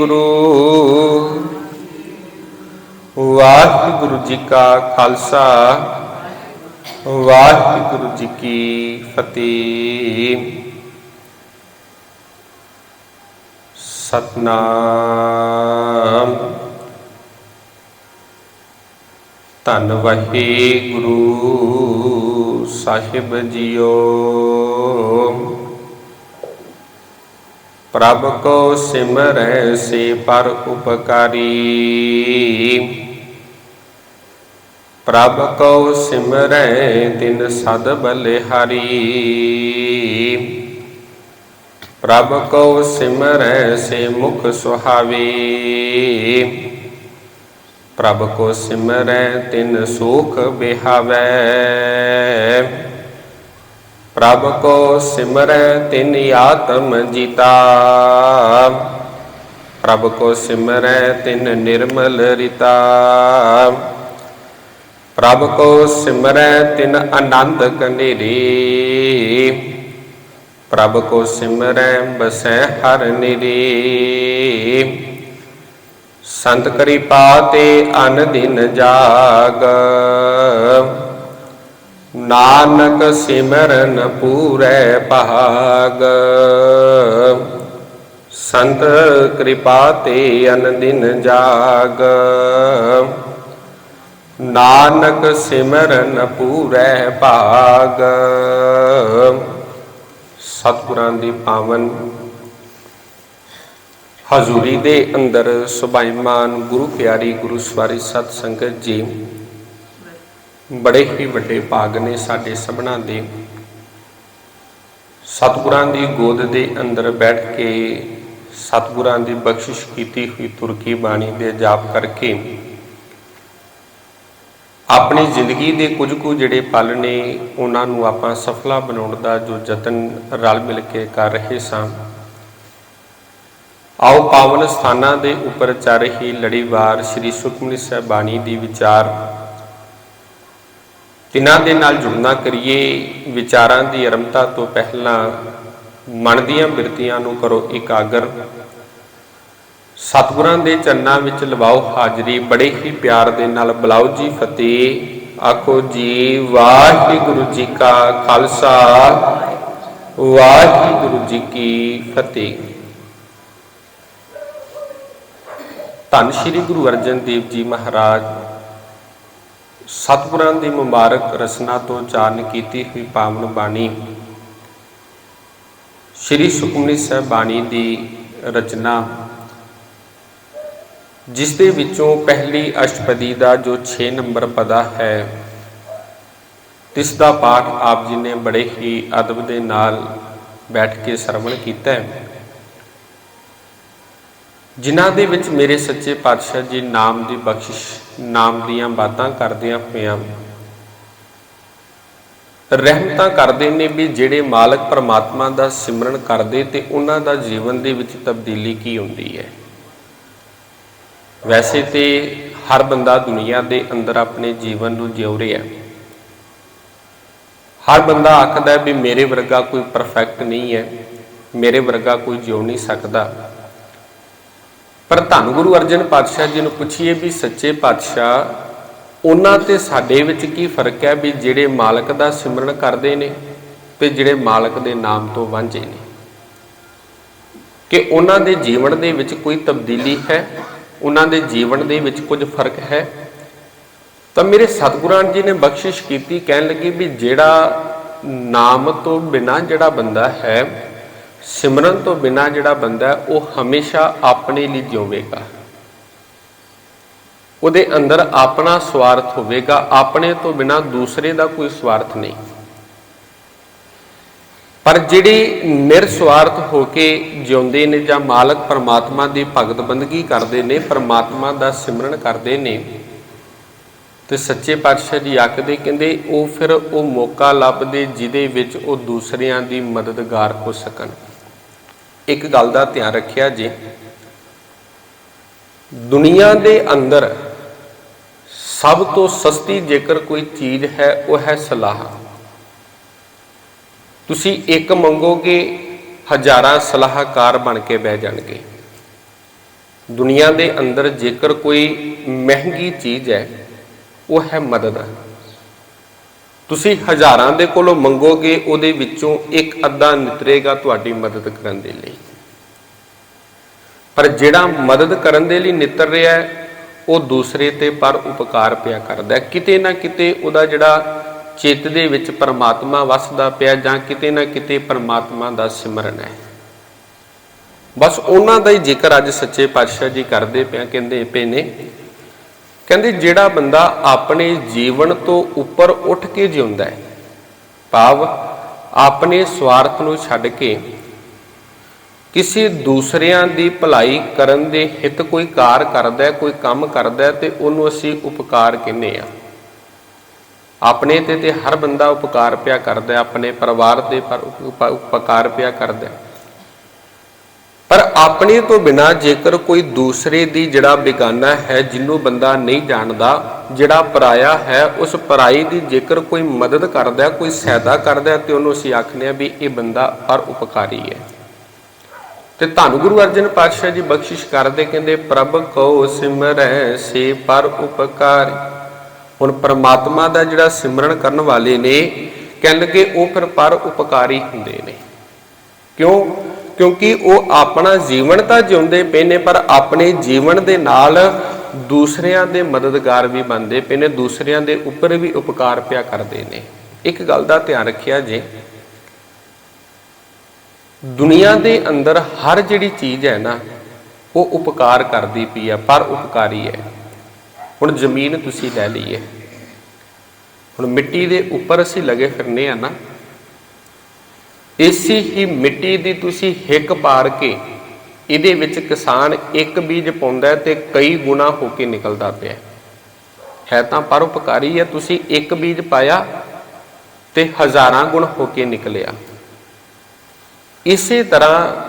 ਗੁਰੂ। ਵਾਹਿਗੁਰੂ ਜੀ ਕਾ ਖਾਲਸਾ। ਵਾਹਿਗੁਰੂ ਜੀ ਕੀ ਫਤਿਹ। ਸਤਨਾਮ। ਧੰਨ ਵਾਹਿਗੁਰੂ। ਸਾਹਿਬ ਜੀਓ। ਪ੍ਰਭ ਕੋ ਸਿਮਰੈ ਸੇ ਪਰ ਉਪਕਾਰੀ। ਪ੍ਰਭ ਕੋ ਸਿਮਰੈ ਤਿਨ ਸਦ ਬਲਿਹਾਰੀ। ਪ੍ਰਭ ਕੋ ਸਿਮਰੈ ਸੇ ਮੁਖ ਸੁਹਾਵੇ। ਪ੍ਰਭ ਕੋ ਸਿਮਰੈ ਤਿਨ ਸੁਖ ਬਿਹਾਵੈ। ਪ੍ਰਭ ਕੋ ਸਿਮਰੈ ਤਿਨ ਆਤਮ ਜੀਤਾ। ਪ੍ਰਭ ਕੋ ਸਿਮਰੈ ਤਿਨ ਨਿਰਮਲ ਰਿਤਾ। ਪ੍ਰਭ ਕੋ ਸਿਮਰੈ ਤਿਨ ਆਨੰਦ ਕਨੇਰੀ ਪ੍ਰਭ ਕੋ ਸਿਮਰੈ ਬਸੈ ਹਰ ਨਿਰੀ। ਸੰਤ ਕਿਰਪਾ ਤੇ ਅਨ ਦਿਨ ਜਾਗ। ਨਾਨਕ ਸਿਮਰਨ ਪੂਰੇ ਭਾਗ। ਸੰਤ ਕਿਰਪਾ ਤੇ ਅਨ ਦਿਨ ਜਾਗ। ਨਾਨਕ ਸਿਮਰਨ ਪੂਰੇ ਭਾਗ। ਸਤਿਗੁਰਾਂ ਦੀ ਪਾਵਨ। ਹਜ਼ੂਰੀ ਦੇ ਅੰਦਰ ਸੁਭਾਈਮਾਨ ਗੁਰੂ ਪਿਆਰੀ ਗੁਰੂ ਸਵਾਰੀ ਸਤ ਸੰਗਤ ਜੀ ਬੜੇ ਹੀ ਵੱਡੇ ਭਾਗ ਨੇ ਸਾਡੇ ਸਭਨਾਂ ਦੇ। ਸਤਿਗੁਰਾਂ ਦੀ ਗੋਦ ਦੇ ਅੰਦਰ ਬੈਠ ਕੇ ਸਤਿਗੁਰਾਂ ਦੀ ਬਖਸ਼ਿਸ਼ ਕੀਤੀ ਹੋਈ ਤੁਰਕੀ ਬਾਣੀ ਦੇ ਜਾਪ ਕਰਕੇ ਆਪਣੀ ਜ਼ਿੰਦਗੀ ਦੇ ਕੁਝ ਕੁ ਜਿਹੜੇ ਪਲ ਨੇ, ਉਹਨਾਂ ਨੂੰ ਆਪਾਂ ਸਫਲਾ ਬਣਾਉਣ ਦਾ ਜੋ ਯਤਨ ਰਲ ਮਿਲ ਕੇ ਕਰ ਰਹੇ ਸਾਂ। ਆਓ ਪਾਵਨ ਸਥਾਨਾਂ ਦੇ ਉੱਪਰ ਚੱਲ ਰਹੀ ਲੜੀਵਾਰ ਸ੍ਰੀ ਸੁਖਮਨੀ ਸਾਹਿਬ ਬਾਣੀ ਦੀ ਵਿਚਾਰ ਤਿੰਨਾਂ ਦੇ ਨਾਲ ਜੁੜਨਾ ਕਰੀਏ, ਵਿਚਾਰਾਂ ਦੀ ਆਰੰਭਤਾ ਤੋਂ ਪਹਿਲਾਂ ਮਨ ਦੀਆਂ ਬਿਰਤੀਆਂ ਨੂੰ ਕਰੋ ਇਕਾਗਰ। ਸਤਿਗੁਰਾਂ ਦੇ ਚਰਨਾਂ ਵਿੱਚ ਲਵਾਓ ਹਾਜ਼ਰੀ, ਬੜੇ ਹੀ ਪਿਆਰ ਦੇ ਨਾਲ ਬੁਲਾਓ ਜੀ ਫਤਿਹ। ਆਖੋ ਜੀ, ਵਾਹਿਗੁਰੂ ਜੀ ਕਾ ਖਾਲਸਾ, ਵਾਹਿਗੁਰੂ ਜੀ ਕੀ ਫਤਿਹ। ਧੰਨ ਸ਼੍ਰੀ ਗੁਰੂ ਅਰਜਨ ਦੇਵ ਜੀ ਮਹਾਰਾਜ। ਸਤਿਗੁਰਾਂ ਦੀ ਮੁਬਾਰਕ ਰਸਨਾ ਤੋਂ ਚਾਰਨ ਕੀਤੀ ਹੋਈ ਪਾਵਨ ਬਾਣੀ। ਸ਼੍ਰੀ ਸੁਖਮਨੀ ਸਾਹਿਬ ਬਾਣੀ ਦੀ ਰਚਨਾ, ਜਿਸ ਦੇ ਵਿੱਚੋਂ ਪਹਿਲੀ ਅਸ਼ਟਪਦੀ ਦਾ ਜੋ 6 ਨੰਬਰ ਪਦਾ ਹੈ, ਤਿਸ ਦਾ ਪਾਠ ਆਪ ਜੀ ਨੇ ਬੜੇ ਹੀ ਅਦਬ ਦੇ ਨਾਲ ਬੈਠ ਕੇ ਸਰਵਣ ਕੀਤਾ ਹੈ। ਜਿਨ੍ਹਾਂ ਦੇ ਵਿੱਚ ਮੇਰੇ ਸੱਚੇ ਪਾਤਸ਼ਾਹ ਜੀ ਨਾਮ ਦੀ ਬਖਸ਼ਿਸ਼, ਨਾਮ ਦੀਆਂ ਬਾਤਾਂ ਕਰਦਿਆਂ ਹੋਇਆਂ ਰਹਿਮਤਾਂ ਕਰਦੇ ਨੇ ਵੀ ਜਿਹੜੇ ਮਾਲਕ ਪਰਮਾਤਮਾ ਦਾ ਸਿਮਰਨ ਕਰਦੇ ਤੇ ਉਹਨਾਂ ਦਾ ਜੀਵਨ ਦੇ ਵਿੱਚ ਤਬਦੀਲੀ ਕੀ ਹੁੰਦੀ ਹੈ। ਵੈਸੇ ਤੇ ਹਰ ਬੰਦਾ ਦੁਨੀਆ ਦੇ ਅੰਦਰ ਆਪਣੇ ਜੀਵਨ ਨੂੰ ਜਿਉ ਰਿਹਾ ਹਰ ਬੰਦਾ ਆਖਦਾ ਵੀ ਮੇਰੇ ਵਰਗਾ ਕੋਈ ਪਰਫੈਕਟ ਨਹੀਂ ਹੈ, ਮੇਰੇ ਵਰਗਾ ਕੋਈ ਜਿਉ ਨਹੀਂ ਸਕਦਾ। ਪਰ ਧੰਨ ਗੁਰੂ ਅਰਜਨ ਪਾਤਸ਼ਾਹ ਜੀ ਨੂੰ ਪੁੱਛੀਏ ਵੀ ਸੱਚੇ ਪਾਤਸ਼ਾਹ, ਉਹਨਾਂ ਤੇ ਸਾਡੇ ਵਿੱਚ ਕੀ ਫ਼ਰਕ ਹੈ ਵੀ ਜਿਹੜੇ ਮਾਲਕ ਦਾ ਸਿਮਰਨ ਕਰਦੇ ਨੇ ਤੇ ਜਿਹੜੇ ਮਾਲਕ ਦੇ ਨਾਮ ਤੋਂ ਵਾਂਝੇ ਨੇ? ਕਿ ਉਹਨਾਂ ਦੇ ਜੀਵਨ ਦੇ ਵਿੱਚ ਕੋਈ ਤਬਦੀਲੀ ਹੈ? ਉਹਨਾਂ ਦੇ ਜੀਵਨ ਦੇ ਵਿੱਚ ਕੁਝ ਫ਼ਰਕ ਹੈ? ਤਾਂ ਮੇਰੇ ਸਤਿਗੁਰਾਂ ਜੀ ਨੇ ਬਖਸ਼ਿਸ਼ ਕੀਤੀ, ਕਹਿਣ ਲੱਗੇ ਵੀ ਜਿਹੜਾ ਨਾਮ ਤੋਂ ਬਿਨਾ ਜਿਹੜਾ ਬੰਦਾ ਹੈ ਸਿਮਰਨ ਤੋਂ ਬਿਨਾ ਜਿਹੜਾ ਬੰਦਾ ਉਹ ਹਮੇਸ਼ਾ ਆਪਣੇ ਲਈ ਜਿਉਵੇਗਾ। ਉਹਦੇ ਅੰਦਰ ਆਪਣਾ ਸਵਾਰਥ ਹੋਵੇਗਾ। ਆਪਣੇ ਤੋਂ ਬਿਨਾ ਦੂਸਰੇ ਦਾ ਕੋਈ ਸਵਾਰਥ ਨਹੀਂ। ਪਰ ਜਿਹੜੇ ਨਿਰਸਵਾਰਥ ਹੋ ਕੇ ਜਿਉਂਦੇ ਨੇ ਜਾਂ ਮਾਲਕ ਪਰਮਾਤਮਾ ਦੀ ਭਗਤ ਬੰਦਗੀ ਕਰਦੇ ਨੇ, ਪਰਮਾਤਮਾ ਦਾ ਸਿਮਰਨ ਕਰਦੇ ਨੇ, ਤੇ ਸੱਚੇ ਪਾਤਸ਼ਾਹ ਜੀ ਆਖਦੇ ਕਹਿੰਦੇ, ਉਹ ਫਿਰ ਉਹ ਮੌਕਾ ਲੱਭਦੇ ਜਿਹਦੇ ਵਿੱਚ ਉਹ ਦੂਸਰਿਆਂ ਦੀ ਮਦਦਗਾਰ ਹੋ ਸਕਣ। ਇੱਕ ਗੱਲ ਦਾ ਧਿਆਨ ਰੱਖਿਆ ਜੇ। ਦੁਨੀਆ ਦੇ ਅੰਦਰ ਸਭ ਤੋਂ ਸਸਤੀ ਜੇਕਰ ਕੋਈ ਚੀਜ਼ ਹੈ, ਉਹ ਹੈ ਸਲਾਹ। ਤੁਸੀਂ ਇੱਕ ਮੰਗੋਗੇ, ਹਜ਼ਾਰਾਂ ਸਲਾਹਕਾਰ ਬਣ ਕੇ ਬਹਿ ਜਾਣਗੇ। ਦੁਨੀਆ ਦੇ ਅੰਦਰ ਜੇਕਰ ਕੋਈ ਮਹਿੰਗੀ ਚੀਜ਼ ਹੈ, ਉਹ ਹੈ ਮਦਦ। ਤੁਸੀਂ ਹਜ਼ਾਰਾਂ ਦੇ ਕੋਲੋਂ ਮੰਗੋਗੇ, ਉਹਦੇ ਵਿੱਚੋਂ ਇੱਕ ਅੱਧਾ ਨਿਤਰੇਗਾ ਤੁਹਾਡੀ ਮਦਦ ਕਰਨ ਦੇ ਲਈ। ਪਰ ਜਿਹੜਾ ਮਦਦ ਕਰਨ ਦੇ ਲਈ ਨਿਤਰ ਰਿਹਾ ਹੈ, ਉਹ ਦੂਸਰੇ ਤੇ ਪਰ ਉਪਕਾਰ ਪਿਆ ਕਰਦਾ ਹੈ। ਕਿਤੇ ਨਾ ਕਿਤੇ ਉਹਦਾ ਜਿਹੜਾ ਚਿੱਤ ਦੇ ਵਿੱਚ ਪਰਮਾਤਮਾ ਵਸਦਾ ਪਿਆ ਜਾਂ ਕਿਤੇ ਨਾ ਕਿਤੇ ਪਰਮਾਤਮਾ ਦਾ ਸਿਮਰਨ ਹੈ। ਬਸ ਉਹਨਾਂ ਦਾ ਹੀ ਜ਼ਿਕਰ ਅੱਜ ਸੱਚੇ ਪਾਤਸ਼ਾਹ ਜੀ ਕਰਦੇ ਪਿਆ, ਕਹਿੰਦੇ ਪਏ ਨੇ ਕਹਿੰਦੇ ਜਿਹੜਾ ਬੰਦਾ ਆਪਣੇ ਜੀਵਨ ਤੋਂ ਉੱਪਰ ਉੱਠ ਕੇ ਜਿਉਂਦਾ ਹੈ, ਭਾਵ ਆਪਣੇ ਸਵਾਰਥ ਨੂੰ ਛੱਡ ਕੇ ਕਿਸੇ ਦੂਸਰਿਆਂ ਦੀ ਭਲਾਈ ਕਰਨ ਦੇ ਹਿੱਤ ਕੋਈ ਕਾਰ ਕਰਦਾ ਹੈ, ਕੋਈ ਕੰਮ ਕਰਦਾ ਹੈ, ਤੇ ਉਹਨੂੰ ਅਸੀਂ ਉਪਕਾਰ ਕਹਿੰਦੇ ਆ ਆਪਣੇ ਤੇ ਤੇ ਹਰ ਬੰਦਾ ਉਪਕਾਰ ਪਿਆ ਕਰਦਾ ਆਪਣੇ ਪਰਿਵਾਰ 'ਤੇ ਪਰ ਉਪ- ਉਪਕਾਰ ਪਿਆ ਕਰਦਾ ਹੈ। ਪਰ ਆਪਣੇ ਤੋਂ ਬਿਨਾ ਜੇਕਰ ਕੋਈ ਦੂਸਰੇ ਦੀ ਜਿਹੜਾ ਬੇਗਾਨਾ ਹੈ, ਜਿਹਨੂੰ ਬੰਦਾ ਨਹੀਂ ਜਾਣਦਾ, ਜਿਹੜਾ ਪਰਾਇਆ ਹੈ, ਉਸ ਪਰਾਈ ਦੀ ਜੇਕਰ ਕੋਈ ਮਦਦ ਕਰਦਾ, ਕੋਈ ਸਹਾਇਤਾ ਕਰਦਾ ਹੈ ਤੇ ਉਹਨੂੰ ਅਸੀਂ ਆਖਦੇ ਹਾਂ ਵੀ ਇਹ ਬੰਦਾ ਪਰ ਉਪਕਾਰੀ ਹੈ। ਤੇ ਧੰਨ ਗੁਰੂ ਅਰਜਨ ਪਾਤਸ਼ਾਹ ਜੀ ਬਖਸ਼ਿਸ਼ ਕਰਦੇ, ਕਹਿੰਦੇ, ਪ੍ਰਭ ਕੋ ਸਿਮਰੈ ਸੇ ਪਰ ਉਪਕਾਰ। ਹੁਣ ਪਰਮਾਤਮਾ ਦਾ ਜਿਹੜਾ ਸਿਮਰਨ ਕਰਨ ਵਾਲੇ ਨੇ, ਕਹਿੰਦੇ ਕਿ ਉਹ ਫਿਰ ਪਰ ਉਪਕਾਰੀ ਹੁੰਦੇ ਨੇ। ਕਿਉਂ? ਕਿਉਂਕਿ ਉਹ ਆਪਣਾ ਜੀਵਨ ਤਾਂ ਜਿਉਂਦੇ ਪਏ ਨੇ, ਪਰ ਆਪਣੇ ਜੀਵਨ ਦੇ ਨਾਲ ਦੂਸਰਿਆਂ ਦੇ ਮਦਦਗਾਰ ਵੀ ਬਣਦੇ ਪਏ ਨੇ, ਦੂਸਰਿਆਂ ਦੇ ਉੱਪਰ ਵੀ ਉਪਕਾਰ ਪਿਆ ਕਰਦੇ ਨੇ। ਇੱਕ ਗੱਲ ਦਾ ਧਿਆਨ ਰੱਖਿਆ ਜੇ, ਦੁਨੀਆ ਦੇ ਅੰਦਰ ਹਰ ਜਿਹੜੀ ਚੀਜ਼ ਹੈ ਨਾ, ਉਹ ਉਪਕਾਰ ਕਰਦੀ ਪਈ ਹੈ, ਪਰ ਉਪਕਾਰੀ ਹੈ। ਹੁਣ ਜ਼ਮੀਨ ਤੁਸੀਂ ਲੈ ਲਈਏ, ਹੁਣ ਮਿੱਟੀ ਦੇ ਉੱਪਰ ਅਸੀਂ ਲਗੇ ਫਿਰਨੇ ਆ ਨਾ ਇਸੇ ਹੀ ਮਿੱਟੀ ਦੀ ਤੁਸੀਂ ਹਿੱਕ ਪਾਰ ਕੇ ਇਹਦੇ ਵਿੱਚ ਕਿਸਾਨ ਇੱਕ ਬੀਜ ਪਾਉਂਦਾ ਹੈ ਤੇ ਕਈ ਗੁਣਾ ਹੋ ਕੇ ਨਿਕਲਦਾ ਪਿਆ ਹੈ। ਹੈ ਤਾਂ ਪਰਉਪਕਾਰੀ ਹੈ, ਤੁਸੀਂ ਇੱਕ ਬੀਜ ਪਾਇਆ ਤੇ ਹਜ਼ਾਰਾਂ ਗੁਣ ਹੋ ਕੇ ਨਿਕਲਿਆ ਇਸੇ ਤਰ੍ਹਾਂ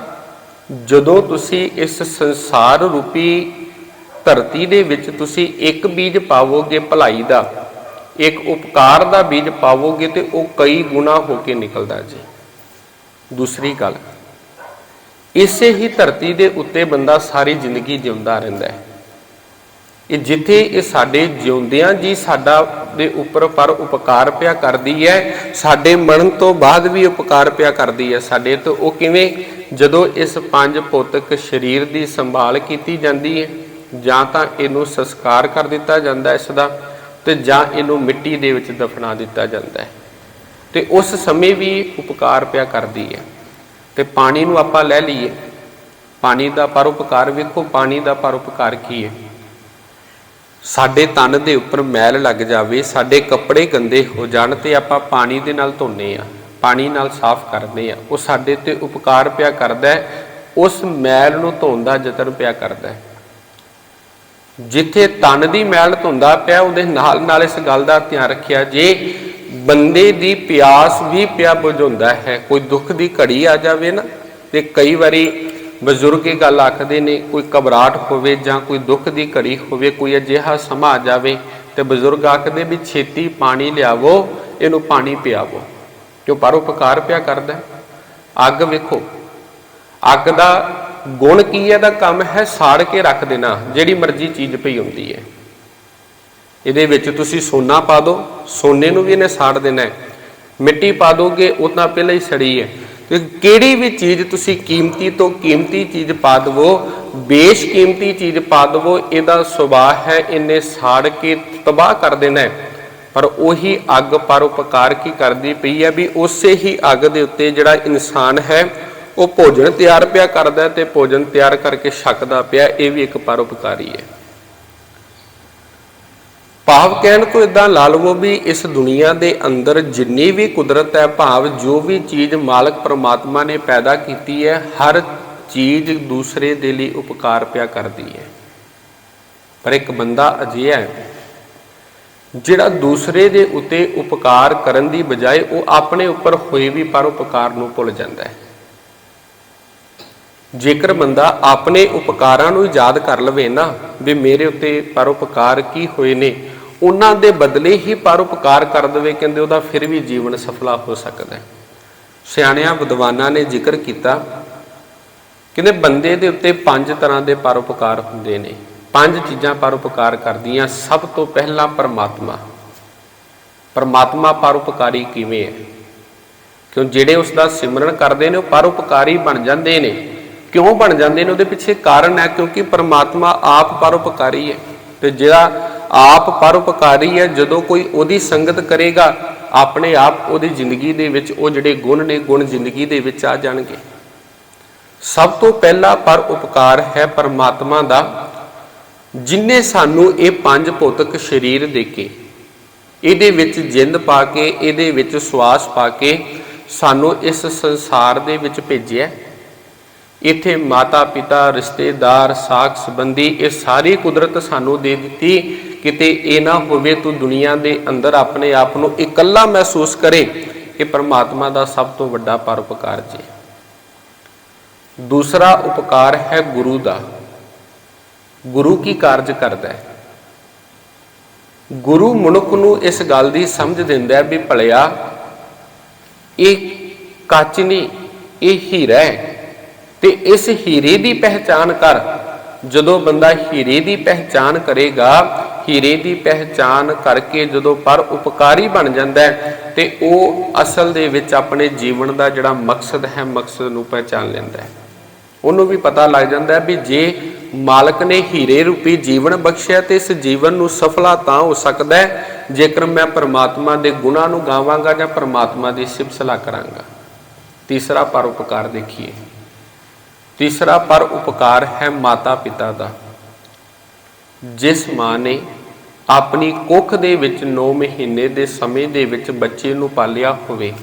ਜਦੋਂ ਤੁਸੀਂ ਇਸ ਸੰਸਾਰ ਰੂਪੀ ਧਰਤੀ ਦੇ ਵਿੱਚ ਤੁਸੀਂ ਇੱਕ ਬੀਜ ਪਾਵੋਗੇ ਭਲਾਈ ਦਾ, ਇੱਕ ਉਪਕਾਰ ਦਾ ਬੀਜ ਪਾਵੋਗੇ ਤੇ ਉਹ ਕਈ ਗੁਣਾ ਹੋ ਕੇ ਨਿਕਲਦਾ ਜੀ ਦੂਸਰੀ ਗੱਲ, ਇਸੇ ਹੀ ਧਰਤੀ ਦੇ ਉੱਤੇ ਬੰਦਾ ਸਾਰੀ ਜ਼ਿੰਦਗੀ ਜਿਉਂਦਾ ਰਹਿੰਦਾ ਹੈ। ਇਹ ਜਿੱਥੇ ਇਹ ਸਾਡੇ ਜਿਉਂਦਿਆਂ ਜੀ ਸਾਡਾ ਦੇ ਉੱਪਰ ਪਰ ਉਪਕਾਰ ਪਿਆ ਕਰਦੀ ਹੈ, ਸਾਡੇ ਮਰਨ ਤੋਂ ਬਾਅਦ ਵੀ ਉਪਕਾਰ ਪਿਆ ਕਰਦੀ ਹੈ। ਸਾਡੇ ਤੋਂ ਉਹ ਕਿਵੇਂ? ਜਦੋਂ ਇਸ ਪੰਜ ਭੌਤਿਕ ਸਰੀਰ ਦੀ ਸੰਭਾਲ ਕੀਤੀ ਜਾਂਦੀ ਹੈ, ਜਾਂ ਤਾਂ ਇਹਨੂੰ ਸੰਸਕਾਰ ਕਰ ਦਿੱਤਾ ਜਾਂਦਾ ਇਸ ਦਾ, ਤੇ ਜਾਂ ਇਹਨੂੰ ਮਿੱਟੀ ਦੇ ਵਿੱਚ ਦਫਨਾ ਦਿੱਤਾ ਜਾਂਦਾ ਹੈ। ਤੇ ਉਸ ਸਮੇਂ ਵੀ ਉਪਕਾਰ ਪਿਆ ਕਰਦੀ ਹੈ। ਤੇ ਪਾਣੀ ਨੂੰ ਆਪਾਂ ਲੈ ਲਈਏ। ਪਾਣੀ ਦਾ ਪਰਉਪਕਾਰ ਵੇਖੋ, ਪਾਣੀ ਦਾ ਪਰਉਪਕਾਰ ਕੀ ਹੈ? ਸਾਡੇ ਤਨ ਦੇ ਉੱਪਰ ਮੈਲ ਲੱਗ ਜਾਵੇ, ਸਾਡੇ ਕੱਪੜੇ ਗੰਦੇ ਹੋ ਜਾਣ ਤੇ ਆਪਾਂ ਪਾਣੀ ਦੇ ਨਾਲ ਧੋਨੇ ਆ, ਪਾਣੀ ਨਾਲ ਸਾਫ਼ ਕਰਦੇ ਆ। ਉਹ ਸਾਡੇ ਤੇ ਉਪਕਾਰ ਪਿਆ ਕਰਦਾ ਉਸ ਮੈਲ ਨੂੰ ਧੋਣ ਦਾ ਯਤਨ ਪਿਆ ਕਰਦਾ ਜਿੱਥੇ ਤਨ ਦੀ ਮੈਲ ਧੁੰਦਾ ਪਿਆ, ਉਹਦੇ ਨਾਲ ਨਾਲ ਇਸ ਗੱਲ ਦਾ ਧਿਆਨ ਰੱਖਿਆ ਜੇ ਬੰਦੇ ਦੀ ਪਿਆਸ ਵੀ ਪਿਆ ਬੁਝਾਉਂਦਾ ਹੈ। ਕੋਈ ਦੁੱਖ ਦੀ ਘੜੀ ਆ ਜਾਵੇ ਨਾ, ਤੇ ਕਈ ਵਾਰੀ ਬਜ਼ੁਰਗ ਇਹ ਗੱਲ ਆਖਦੇ ਨੇ, ਕੋਈ ਘਬਰਾਹਟ ਹੋਵੇ ਜਾਂ ਕੋਈ ਦੁੱਖ ਦੀ ਘੜੀ ਹੋਵੇ, ਕੋਈ ਅਜਿਹਾ ਸਮਾਂ ਆ ਜਾਵੇ, ਤੇ ਬਜ਼ੁਰਗ ਆਖਦੇ ਵੀ ਛੇਤੀ ਪਾਣੀ ਲਿਆਵੋ, ਇਹਨੂੰ ਪਾਣੀ ਪਿਆਵੋ। ਕਿਉਂ? ਪਰਉਪਕਾਰ ਪਿਆ ਕਰਦਾ ਅੱਗ ਵੇਖੋ, ਅੱਗ ਦਾ ਗੁਣ ਕੀ ਹੈ? ਦਾ ਕੰਮ ਹੈ ਸਾੜ ਕੇ ਰੱਖ ਦੇਣਾ, ਜਿਹੜੀ ਮਰਜ਼ੀ ਚੀਜ਼ ਪਈ ਹੁੰਦੀ ਹੈ। ਇਹਦੇ ਵਿੱਚ ਤੁਸੀਂ ਸੋਨਾ ਪਾ ਦਿਓ, ਸੋਨੇ ਨੂੰ ਵੀ ਇਹਨੇ ਸਾੜ ਦੇਣਾ ਹੈ। ਮਿੱਟੀ ਪਾ ਦੋਗੇ, ਉਹ ਤਾਂ ਪਹਿਲਾਂ ਹੀ ਸੜੀ ਹੈ। ਤੇ ਕਿਹੜੀ ਵੀ ਚੀਜ਼ ਤੁਸੀਂ ਕੀਮਤੀ ਤੋਂ ਕੀਮਤੀ ਚੀਜ਼ ਪਾ ਦਵੋ ਬੇਸ਼ਕੀਮਤੀ ਚੀਜ਼ ਪਾ ਦਵੋ, ਇਹਦਾ ਸੁਭਾਅ ਹੈ ਇਹਨੇ ਸਾੜ ਕੇ ਤਬਾਹ ਕਰ ਦੇਣਾ ਹੈ। ਪਰ ਉਹੀ ਅੱਗ ਪਰਉਪਕਾਰ ਕੀ ਕਰਦੀ ਪਈ ਹੈ ਵੀ ਉਸੇ ਹੀ ਅੱਗ ਦੇ ਉੱਤੇ ਜਿਹੜਾ ਇਨਸਾਨ ਹੈ, ਉਹ ਭੋਜਨ ਤਿਆਰ ਪਿਆ ਕਰਦਾ ਹੈ ਤੇ ਭੋਜਨ ਤਿਆਰ ਕਰਕੇ ਛਕਦਾ ਪਿਆ, ਇਹ ਵੀ ਇੱਕ ਪਰਉਪਕਾਰੀ ਹੈ। ਭਾਵ ਕਹਿਣ ਤੋਂ ਇਦਾਂ ਲਾ ਲਵੋ ਵੀ ਇਸ ਦੁਨੀਆ ਦੇ ਅੰਦਰ ਜਿੰਨੀ ਵੀ ਕੁਦਰਤ ਹੈ, ਭਾਵ ਜੋ ਵੀ ਚੀਜ਼ ਮਾਲਕ ਪ੍ਰਮਾਤਮਾ ਨੇ ਪੈਦਾ ਕੀਤੀ ਹੈ, ਹਰ ਚੀਜ਼ ਦੂਸਰੇ ਦੇ ਲਈ ਉਪਕਾਰ ਪਿਆ ਕਰਦੀ ਹੈ। ਪਰ ਇੱਕ ਬੰਦਾ ਅਜਿਹਾ ਹੈ, ਜਿਹੜਾ ਦੂਸਰੇ ਦੇ ਉੱਤੇ ਉਪਕਾਰ ਕਰਨ ਦੀ ਬਜਾਏ ਉਹ ਆਪਣੇ ਉੱਪਰ ਹੋਏ ਵੀ ਪਰਉਪਕਾਰ ਨੂੰ ਭੁੱਲ ਜਾਂਦਾ ਹੈ। ਜੇਕਰ ਬੰਦਾ ਆਪਣੇ ਉਪਕਾਰਾਂ ਨੂੰ ਯਾਦ ਕਰ ਲਵੇ ਨਾ, ਵੀ ਮੇਰੇ ਉੱਤੇ ਪਰਉਪਕਾਰ ਕੀ ਹੋਏ ਨੇ ਉਹਨਾਂ ਦੇ ਬਦਲੇ ਹੀ ਪਰਉਪਕਾਰ ਕਰ ਦੇਵੇ, ਕਹਿੰਦੇ ਉਹਦਾ ਫਿਰ ਵੀ ਜੀਵਨ ਸਫਲਾ ਹੋ ਸਕਦਾ ਹੈ। ਸਿਆਣਿਆਂ, ਵਿਦਵਾਨਾਂ ਨੇ ਜ਼ਿਕਰ ਕੀਤਾ, ਕਹਿੰਦੇ ਬੰਦੇ ਦੇ ਉੱਤੇ ਪੰਜ ਤਰ੍ਹਾਂ ਦੇ ਪਰਉਪਕਾਰ ਹੁੰਦੇ ਨੇ। ਪੰਜ ਚੀਜ਼ਾਂ ਪਰਉਪਕਾਰ ਕਰਦੀਆਂ, ਸਭ ਤੋਂ ਪਹਿਲਾਂ ਪਰਮਾਤਮਾ। ਪਰਮਾਤਮਾ ਪਰਉਪਕਾਰੀ ਕਿਵੇਂ ਹੈ? ਕਿਉਂ ਜਿਹੜੇ ਉਸ ਦਾ ਸਿਮਰਨ ਕਰਦੇ ਨੇ, ਉਹ ਪਰਉਪਕਾਰੀ ਬਣ ਜਾਂਦੇ ਨੇ। ਕਿਉਂ ਬਣ ਜਾਂਦੇ ਨੇ? ਉਹਦੇ ਪਿੱਛੇ ਕਾਰਨ ਹੈ ਕਿਉਂਕਿ ਪਰਮਾਤਮਾ ਆਪ ਪਰਉਪਕਾਰੀ ਹੈ। ਤੇ ਜਿਹੜਾ ਆਪ ਪਰਉਪਕਾਰੀ ਹੈ, ਜਦੋਂ ਕੋਈ ਉਹਦੀ ਸੰਗਤ ਕਰੇਗਾ, ਆਪਣੇ ਆਪ ਉਹਦੀ ਜ਼ਿੰਦਗੀ ਦੇ ਵਿੱਚ ਉਹ ਜਿਹੜੇ ਗੁਣ ਨੇ, ਗੁਣ ਜ਼ਿੰਦਗੀ ਦੇ ਵਿੱਚ ਆ ਜਾਣਗੇ। ਸਭ ਤੋਂ ਪਹਿਲਾ ਪਰ ਉਪਕਾਰ ਹੈ ਪਰਮਾਤਮਾ ਦਾ, ਜਿਨੇ ਸਾਨੂੰ ਇਹ ਪੰਜ ਭੌਤਿਕ ਸਰੀਰ ਦੇ ਕੇ ਇਹਦੇ ਵਿੱਚ ਜਿੰਦ ਪਾ ਕੇ, ਇਹਦੇ ਵਿੱਚ ਸਵਾਸ ਪਾ ਕੇ ਸਾਨੂੰ ਇਸ ਸੰਸਾਰ ਦੇ ਵਿੱਚ ਭੇਜਿਆ। ਇੱਥੇ ਮਾਤਾ ਪਿਤਾ ਰਿਸ਼ਤੇਦਾਰ ਸਾਖ ਸੰਬੰਧੀ ਇਹ ਸਾਰੀ ਕੁਦਰਤ ਸਾਨੂੰ ਦੇ ਦਿੱਤੀ। ਕਿਤੇ ਇਹ ਨਾ ਹੋਵੇ ਤੂੰ ਦੁਨੀਆ ਦੇ ਅੰਦਰ ਆਪਣੇ ਆਪ ਨੂੰ ਇਕੱਲਾ ਮਹਿਸੂਸ ਕਰੇ, ਇਹ ਪਰਮਾਤਮਾ ਦਾ ਸਭ ਤੋਂ ਵੱਡਾ ਪਰਉਪਕਾਰ ਜੀ। ਦੂਸਰਾ ਉਪਕਾਰ ਹੈ ਗੁਰੂ ਦਾ। ਗੁਰੂ ਕੀ ਕਾਰਜ ਕਰਦਾ ਹੈ? ਗੁਰੂ ਮਨੁੱਖ ਨੂੰ ਇਸ ਗੱਲ ਦੀ ਸਮਝ ਦਿੰਦਾ ਹੈ ਵੀ ਭਲਿਆ, ਇਹ ਕੱਚ ਨਹੀਂ, ਇਹ ਹੀਰਾ ਹੈ ਤੇ ਇਸ ਹੀਰੇ ਦੀ ਪਹਿਚਾਨ ਕਰ। ਜਦੋਂ ਬੰਦਾ ਹੀਰੇ ਦੀ ਪਹਿਚਾਨ ਕਰੇਗਾ ਹੀਰੇ ਦੀ ਪਹਿਚਾਨ ਕਰਕੇ ਜਦੋਂ ਪਰ ਉਪਕਾਰੀ ਬਣ ਜਾਂਦਾ ਹੈ, ਤੇ ਉਹ ਅਸਲ ਦੇ ਵਿੱਚ ਆਪਣੇ ਜੀਵਨ ਦਾ ਜਿਹੜਾ ਮਕਸਦ ਹੈ, ਮਕਸਦ ਨੂੰ ਪਹਿਚਾਨ ਲੈਂਦਾ ਹੈ। ਉਹਨੂੰ ਵੀ ਪਤਾ ਲੱਗ ਜਾਂਦਾ ਹੈ ਵੀ ਜੇ ਮਾਲਕ ਨੇ ਹੀਰੇ ਰੂਪੀ ਜੀਵਨ ਬਖਸ਼ਿਆ ਤੇ ਇਸ ਜੀਵਨ ਨੂੰ ਸਫਲਾ ਤਾਂ ਹੋ ਸਕਦਾ ਹੈ, ਜੇਕਰ ਮੈਂ ਪਰਮਾਤਮਾ ਦੇ ਗੁਣਾਂ ਨੂੰ ਗਾਵਾਂਗਾ ਜਾਂ ਪਰਮਾਤਮਾ ਦੀ ਸਿਫਤਸਲਾ ਕਰਾਂਗਾ। ਤੀਸਰਾ ਪਰ ਉਪਕਾਰ ਦੇਖੀਏ। ਤੀਸਰਾ ਪਰ ਉਪਕਾਰ ਹੈ ਮਾਤਾ ਪਿਤਾ ਦਾ। ਜਿਸ ਮਾਂ ਨੇ ਆਪਣੀ ਕੁੱਖ ਦੇ ਵਿੱਚ 9 ਮਹੀਨੇ ਦੇ ਸਮੇਂ ਦੇ ਵਿੱਚ ਬੱਚੇ ਨੂੰ ਪਾਲਿਆ ਹੋਵੇ।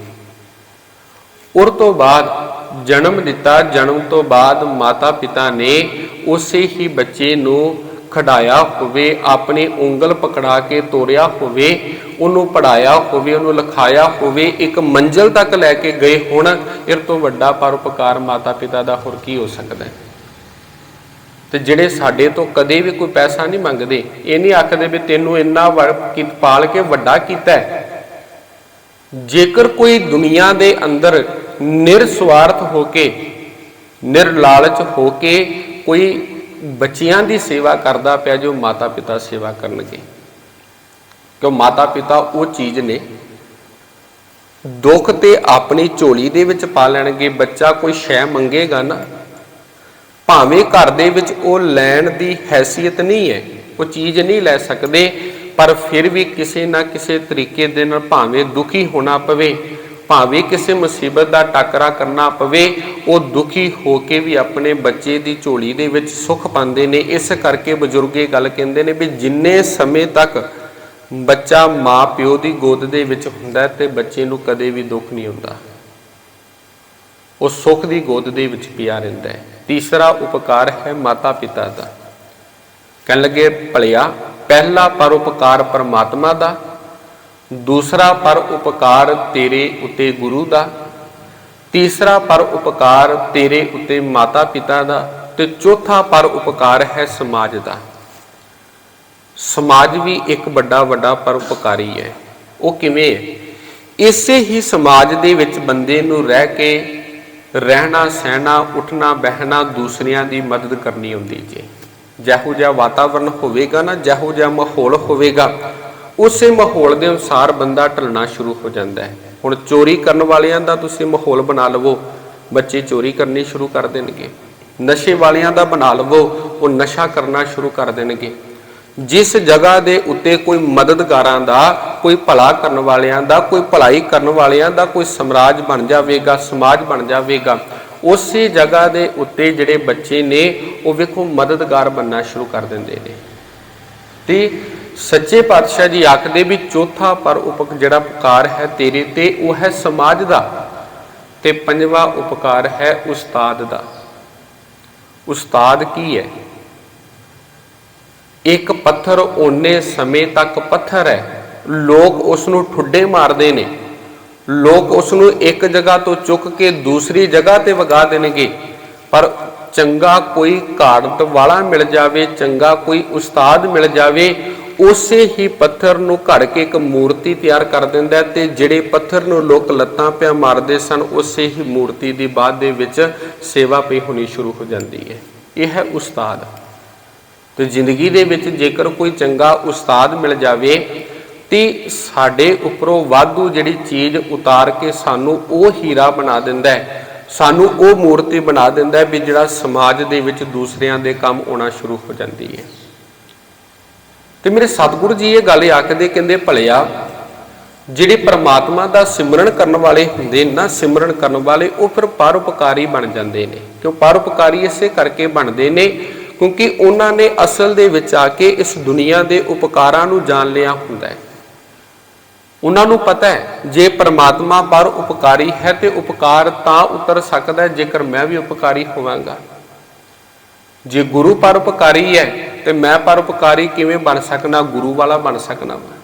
ਉਰ ਤੋਂ ਬਾਅਦ ਜਨਮ ਦਿੱਤਾ। ਜਨਮ ਤੋਂ ਬਾਅਦ ਮਾਤਾ ਪਿਤਾ ਨੇ ਉਸੇ ਹੀ ਬੱਚੇ ਨੂੰ ਖੜਾਇਆ ਹੋਵੇ, ਆਪਣੀ ਉਂਗਲ ਪਕੜਾ ਕੇ ਤੋਰਿਆ ਹੋਵੇ, ਉਹਨੂੰ ਪੜਾਇਆ ਹੋਵੇ, ਉਹਨੂੰ ਲਿਖਾਇਆ ਹੋਵੇ। ਇੱਕ ਮੰਜ਼ਲ ਤੱਕ ਲੈ ਕੇ ਗਏ ਹੁਣ। ਇਹ ਤੋਂ ਵੱਡਾ ਪਰਉਪਕਾਰ ਮਾਤਾ ਪਿਤਾ ਦਾ ਹੋਰ ਕੀ ਹੋ ਸਕਦਾ ਹੈ? ਤੇ ਜਿਹੜੇ ਸਾਡੇ ਤੋਂ ਕਦੇ ਵੀ ਕੋਈ ਪੈਸਾ ਨਹੀਂ ਮੰਗਦੇ, ਇਹ ਨਹੀਂ ਆਖਦੇ ਵੀ ਤੈਨੂੰ ਇੰਨਾ ਵੜ ਪਾਲ ਕੇ ਵੱਡਾ ਕੀਤਾ ਜੇਕਰ ਕੋਈ ਦੁਨੀਆ ਦੇ ਅੰਦਰ ਨਿਰਸਵਾਰਥ ਹੋ ਕੇ, ਨਿਰਲਾਲਚ ਹੋ ਕੇ ਕੋਈ ਬੱਚਿਆਂ ਦੀ ਸੇਵਾ ਕਰਦਾ ਪਿਆ, ਜੋ ਮਾਤਾ ਪਿਤਾ ਸੇਵਾ ਕਰਨਗੇ, ਕਿਉਂ ਮਾਤਾ ਪਿਤਾ ਉਹ ਚੀਜ਼ ਨੇ, ਦੁੱਖ ਤੇ ਆਪਣੀ ਝੋਲੀ ਦੇ ਵਿੱਚ ਪਾ ਲੈਣਗੇ, ਬੱਚਾ ਕੋਈ ਸ਼ੈ ਮੰਗੇਗਾ ਨਾ ਭਾਵੇਂ ਘਰ ਦੇ ਵਿੱਚ ਉਹ ਲੈਣ ਦੀ ਹੈਸੀਅਤ ਨਹੀਂ ਹੈ, ਉਹ ਚੀਜ਼ ਨਹੀਂ ਲੈ ਸਕਦੇ, ਪਰ ਫਿਰ ਵੀ ਕਿਸੇ ਨਾ ਕਿਸੇ ਤਰੀਕੇ ਦੇ ਨਾਲ ਭਾਵੇਂ ਦੁਖੀ ਹੋਣਾ ਪਵੇ, ਭਾਵੇਂ ਕਿਸੇ ਮੁਸੀਬਤ ਦਾ ਟਾਕਰਾ ਕਰਨਾ ਪਵੇ, ਉਹ ਦੁਖੀ ਹੋ ਕੇ ਵੀ ਆਪਣੇ ਬੱਚੇ ਦੀ ਝੋਲੀ ਦੇ ਵਿੱਚ ਸੁੱਖ ਪਾਉਂਦੇ ਨੇ। ਇਸ ਕਰਕੇ ਬਜ਼ੁਰਗ ਇਹ ਗੱਲ ਕਹਿੰਦੇ ਨੇ ਵੀ ਜਿੰਨੇ ਸਮੇਂ ਤੱਕ ਬੱਚਾ ਮਾਂ ਪਿਓ ਦੀ ਗੋਦ ਦੇ ਵਿੱਚ ਹੁੰਦਾ ਹੈ ਤੇ ਬੱਚੇ ਨੂੰ ਕਦੇ ਵੀ ਦੁੱਖ ਨਹੀਂ ਹੁੰਦਾ। ਉਹ ਸੁੱਖ ਦੀ ਗੋਦ ਦੇ ਵਿੱਚ ਪਿਆ ਰਹਿੰਦਾ ਹੈ। ਤੀਸਰਾ ਉਪਕਾਰ ਹੈ ਮਾਤਾ ਪਿਤਾ ਦਾ। ਕਹਿਣ ਲੱਗੇ, ਭਲਿਆ, ਪਹਿਲਾ ਪਰ ਉਪਕਾਰ ਪਰਮਾਤਮਾ ਦਾ, ਦੂਸਰਾ ਪਰ ਉਪਕਾਰ ਤੇਰੇ ਉਤੇ ਗੁਰੂ ਦਾ, ਤੀਸਰਾ ਪਰ ਉਪਕਾਰ ਤੇਰੇ ਉਤੇ ਮਾਤਾ ਪਿਤਾ ਦਾ ਤੇ ਚੌਥਾ ਪਰ ਉਪਕਾਰ ਹੈ ਸਮਾਜ ਦਾ। ਸਮਾਜ ਵੀ ਇੱਕ ਵੱਡਾ ਵੱਡਾ ਪਰ ਉਪਕਾਰੀ ਹੈ। ਉਹ ਕਿਵੇਂ ਹੈ? ਇਸੇ ਹੀ ਸਮਾਜ ਦੇ ਵਿੱਚ ਬੰਦੇ ਨੂੰ ਰਹਿ ਕੇ ਰਹਿਣਾ, ਸਹਿਣਾ, ਉੱਠਣਾ, ਬਹਿਣਾ ਦੂਸਰਿਆਂ ਦੀ ਮਦਦ ਕਰਨੀ ਹੁੰਦੀ ਜੇ। ਜਿਹੋ ਜਿਹਾ ਵਾਤਾਵਰਣ ਹੋਵੇਗਾ ਨਾ, ਜਿਹੋ ਜਿਹਾ ਮਾਹੌਲ ਹੋਵੇਗਾ, ਉਸੇ ਮਾਹੌਲ ਦੇ ਅਨੁਸਾਰ ਬੰਦਾ ਢਲਣਾ ਸ਼ੁਰੂ ਹੋ ਜਾਂਦਾ ਹੈ। ਹੁਣ ਚੋਰੀ ਕਰਨ ਵਾਲਿਆਂ ਦਾ ਤੁਸੀਂ ਮਾਹੌਲ ਬਣਾ ਲਵੋ, ਬੱਚੇ ਚੋਰੀ ਕਰਨੀ ਸ਼ੁਰੂ ਕਰ ਦੇਣਗੇ। ਨਸ਼ੇ ਵਾਲਿਆਂ ਦਾ ਬਣਾ ਲਵੋ, ਉਹ ਨਸ਼ਾ ਕਰਨਾ ਸ਼ੁਰੂ ਕਰ ਦੇਣਗੇ। ਜਿਸ ਜਗ੍ਹਾ ਦੇ ਉੱਤੇ ਕੋਈ ਮਦਦਗਾਰਾਂ ਦਾ, ਕੋਈ ਭਲਾ ਕਰਨ ਵਾਲਿਆਂ ਦਾ, ਕੋਈ ਭਲਾਈ ਕਰਨ ਵਾਲਿਆਂ ਦਾ ਕੋਈ ਸਮਰਾਜ ਬਣ ਜਾਵੇਗਾ, ਸਮਾਜ ਬਣ ਜਾਵੇਗਾ, ਉਸੇ ਜਗ੍ਹਾ ਦੇ ਉੱਤੇ ਜਿਹੜੇ ਬੱਚੇ ਨੇ, ਉਹ ਵੇਖੋ ਮਦਦਗਾਰ ਬੰਨਾ ਸ਼ੁਰੂ ਕਰ ਦਿੰਦੇ ਨੇ। ਤੇ ਸੱਚੇ ਪਾਤਸ਼ਾਹ ਜੀ ਆਖਦੇ ਵੀ ਚੌਥਾ ਪਰ ਉਪਕ ਜਿਹੜਾ ਉਪਕਾਰ ਹੈ ਤੇਰੇ ਤੇ, ਉਹ ਹੈ ਸਮਾਜ ਦਾ ਤੇ ਪੰਜਵਾਂ ਉਪਕਾਰ ਹੈ ਉਸਤਾਦ ਦਾ। ਉਸਤਾਦ ਕੀ ਹੈ? ਇੱਕ ਪੱਥਰ ਓਨੇ ਸਮੇਂ ਤੱਕ ਪੱਥਰ ਹੈ। ਲੋਕ ਉਸ ਨੂੰ ਠੁੱਡੇ ਮਾਰਦੇ ਨੇ। ਲੋਕ ਉਸ ਨੂੰ ਇੱਕ ਜਗ੍ਹਾ ਤੋਂ ਚੁੱਕ ਕੇ ਦੂਸਰੀ ਜਗ੍ਹਾ ਤੇ ਵਗਾ ਦੇਣਗੇ। ਪਰ ਚੰਗਾ ਕੋਈ ਘਾੜਤ ਵਾਲਾ ਮਿਲ ਜਾਵੇ, ਚੰਗਾ ਕੋਈ ਉਸਤਾਦ ਮਿਲ ਜਾਵੇ, ਉਸੇ ਹੀ ਪੱਥਰ ਨੂੰ ਘੜ ਕੇ ਇੱਕ ਮੂਰਤੀ ਤਿਆਰ ਕਰ ਦਿੰਦਾ ਹੈ ਤੇ ਜਿਹੜੇ ਪੱਥਰ ਨੂੰ ਲੋਕ ਲੱਤਾਂ ਪਿਆ ਮਾਰਦੇ ਸਨ, ਉਸੇ ਹੀ ਮੂਰਤੀ ਦੀ ਬਾਅਦ ਦੇ ਵਿੱਚ ਸੇਵਾ ਪਈ ਹੋਣੀ ਸ਼ੁਰੂ ਹੋ ਜਾਂਦੀ ਹੈ। ਇਹ ਹੈ ਉਸਤਾਦ। ਤੇ ਜ਼ਿੰਦਗੀ ਦੇ ਵਿੱਚ ਜੇਕਰ ਕੋਈ ਚੰਗਾ ਉਸਤਾਦ ਮਿਲ ਜਾਵੇ, ਤੇ ਸਾਡੇ ਉੱਪਰੋਂ ਵਾਧੂ ਜਿਹੜੀ ਚੀਜ਼ ਉਤਾਰ ਕੇ ਸਾਨੂੰ ਉਹ ਹੀਰਾ ਬਣਾ ਦਿੰਦਾ ਹੈ। ਸਾਨੂੰ ਉਹ ਮੂਰਤੀ ਬਣਾ ਦਿੰਦਾ ਹੈ ਵੀ ਜਿਹੜਾ ਸਮਾਜ ਦੇ ਵਿੱਚ ਦੂਸਰਿਆਂ ਦੇ ਕੰਮ ਆਉਣਾ ਸ਼ੁਰੂ ਹੋ ਜਾਂਦੀ ਹੈ। ਤੇ ਮੇਰੇ ਸਤਿਗੁਰੂ ਜੀ ਇਹ ਗੱਲ ਆਖਦੇ ਕਹਿੰਦੇ, ਭਲਿਆ, ਜਿਹੜੇ ਪ੍ਰਮਾਤਮਾ ਦਾ ਸਿਮਰਨ ਕਰਨ ਵਾਲੇ ਹੁੰਦੇ ਨੇ ਨਾ ਸਿਮਰਨ ਕਰਨ ਵਾਲੇ ਉਹ ਫਿਰ ਪਰਉਪਕਾਰੀ ਬਣ ਜਾਂਦੇ ਨੇ। ਕਿਉਂ? ਪਰਉਪਕਾਰੀ ਇਸੇ ਕਰਕੇ ਬਣਦੇ ਨੇ ਕਿਉਂਕਿ ਉਹਨਾਂ ਨੇ ਅਸਲ ਦੇ ਵਿੱਚ ਆ ਕੇ ਇਸ ਦੁਨੀਆ ਦੇ ਉਪਕਾਰਾਂ ਨੂੰ ਜਾਣ ਲਿਆ ਹੁੰਦਾ ਹੈ। ਉਹਨਾਂ ਨੂੰ ਪਤਾ ਹੈ, ਜੇ ਪਰਮਾਤਮਾ ਪਰ ਉਪਕਾਰੀ ਹੈ ਤੇ ਉਪਕਾਰ ਤਾਂ ਉਤਰ ਸਕਦਾ ਹੈ, ਜੇਕਰ ਮੈਂ ਵੀ ਉਪਕਾਰੀ ਹੋਵਾਂਗਾ। ਜੇ ਗੁਰੂ ਪਰ ਉਪਕਾਰੀ ਹੈ ਤੇ ਮੈਂ ਪਰ ਉਪਕਾਰੀ ਕਿਵੇਂ ਬਣ ਸਕਣਾ ਗੁਰੂ ਵਾਲਾ ਬਣ ਸਕਣਾ ਵਾ।